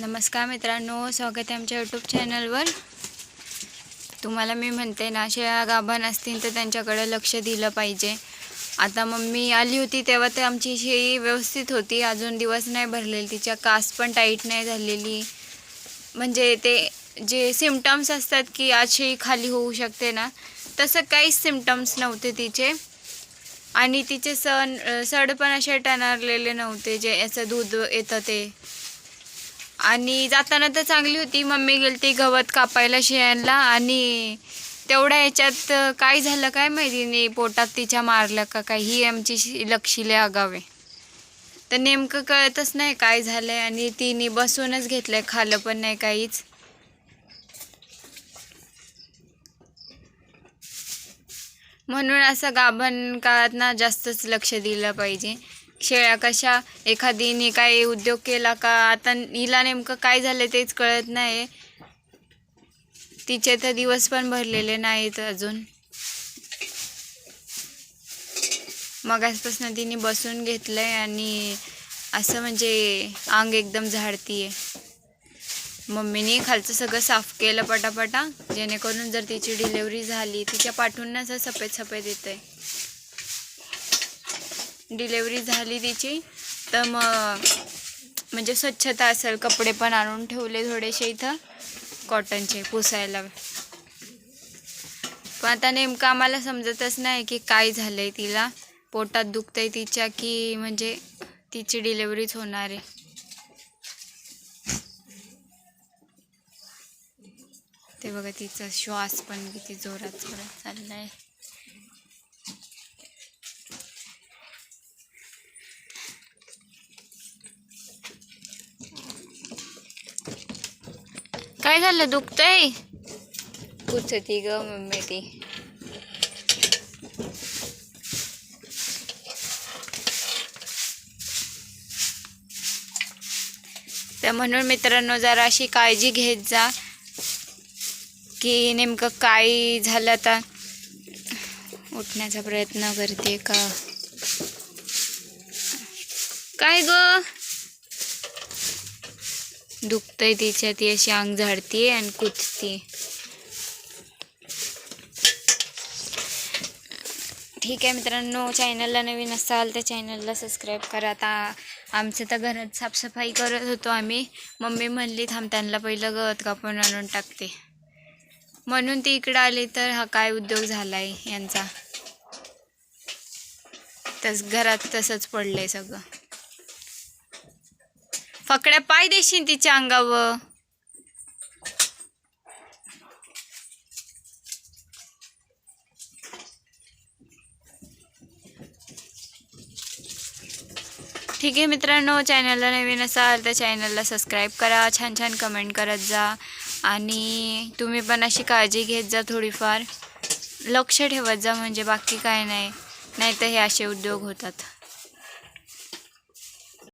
नमस्कार मित्रांनो स्वागत आहे आमच्या यूट्यूब चॅनलवर तुम्हाला मी म्हणते ना अशा गाभण असतील तर त्यांच्याकडे लक्ष दिलं पाहिजे. आता मम्मी आली होती तेव्हा तर आमची शेळी व्यवस्थित होती. अजून दिवस नाही भरलेली तिच्या कास पण टाईट नाही झालेली. म्हणजे ते जे सिमटम्स असतात की आज शेळी खाली होऊ शकते ना तसं काहीच सिमटम्स नव्हते तिचे. आणि तिचे सण सड पण असे टणारलेले नव्हते जे याचं दूध येतं ते. आणि जाताना तर चांगली होती. मम्मी गेलती गवत कापायला शेळ्यांना आणि तेवढ्या याच्यात काय झालं काय माहिती नाही. पोटात तिच्या मारलं का काही ही आमची शि- लक्षिले आगावे. तर नेमकं कळतच नाही काय झालंय आणि तिने बसूनच घेतलंय खालं पण नाही काहीच. म्हणून असं गाभण काळात ना जास्तच लक्ष दिलं पाहिजे. शेळ्या कशा एखादीने काही उद्योग केला का आता हिला नेमकं काय झालं तेच कळत नाही तिचे तर दिवस पण भरलेले नाहीत अजून. मगासपासून तिने बसून घेतलंय आणि असं म्हणजे अंग एकदम झाडतीये. मम्मीने खालचं सगळं साफ केलं पटापटा जेणेकरून जर तिची डिलेवरी झाली तिच्या पाठून असं सफेद सफेद आहे डिलेवरी झाली तिची. तर मग म्हणजे स्वच्छता असेल कपडे पण आणून ठेवले थोडेसे इथं कॉटनचे पुसायला. पण आता नेमकं आम्हाला समजतच नाही की काय झालं आहे तिला. पोटात दुखतंय तिच्या की म्हणजे तिची डिलेवरीच होणार आहे. ते बघा तिचा श्वास पण किती जोरात जोरात चाललाय. काय झालं? दुखतंय? पुचती ग मम्मी ती. तर म्हणून मित्रांनो जरा अशी काळजी घेत जा की नेमकं काय झालं आता. उठण्याचा प्रयत्न करते का? काय ग? दुखतंय तिच्या ती अशी अंग झाडतीये आणि कुचती ठीक आहे मित्रांनो चॅनलला नवीन असाल तर चॅनलला सबस्क्राईब करा. आता आमचं तर घरात साफसफाई करत होतो आम्ही. मम्मी म्हणली थांब त्यांना पहिलं गवत कापून आणून टाकते. म्हणून ती इकडं आली तर हा काय उद्योग झाला आहे यांचा. तस घरात तसंच पडलंय सगळं. फकड्या पाय देशील तिच्या अंगावर. ठीक आहे मित्रांनो चॅनलला नवीन असाल तर चॅनलला सबस्क्राईब करा छान छान कमेंट करत जा. आणि तुम्ही पण अशी काळजी घेत जा थोडीफार. लक्ष ठेवत जा म्हणजे बाकी काय नाही. नाहीतर हे असे उद्योग होतात.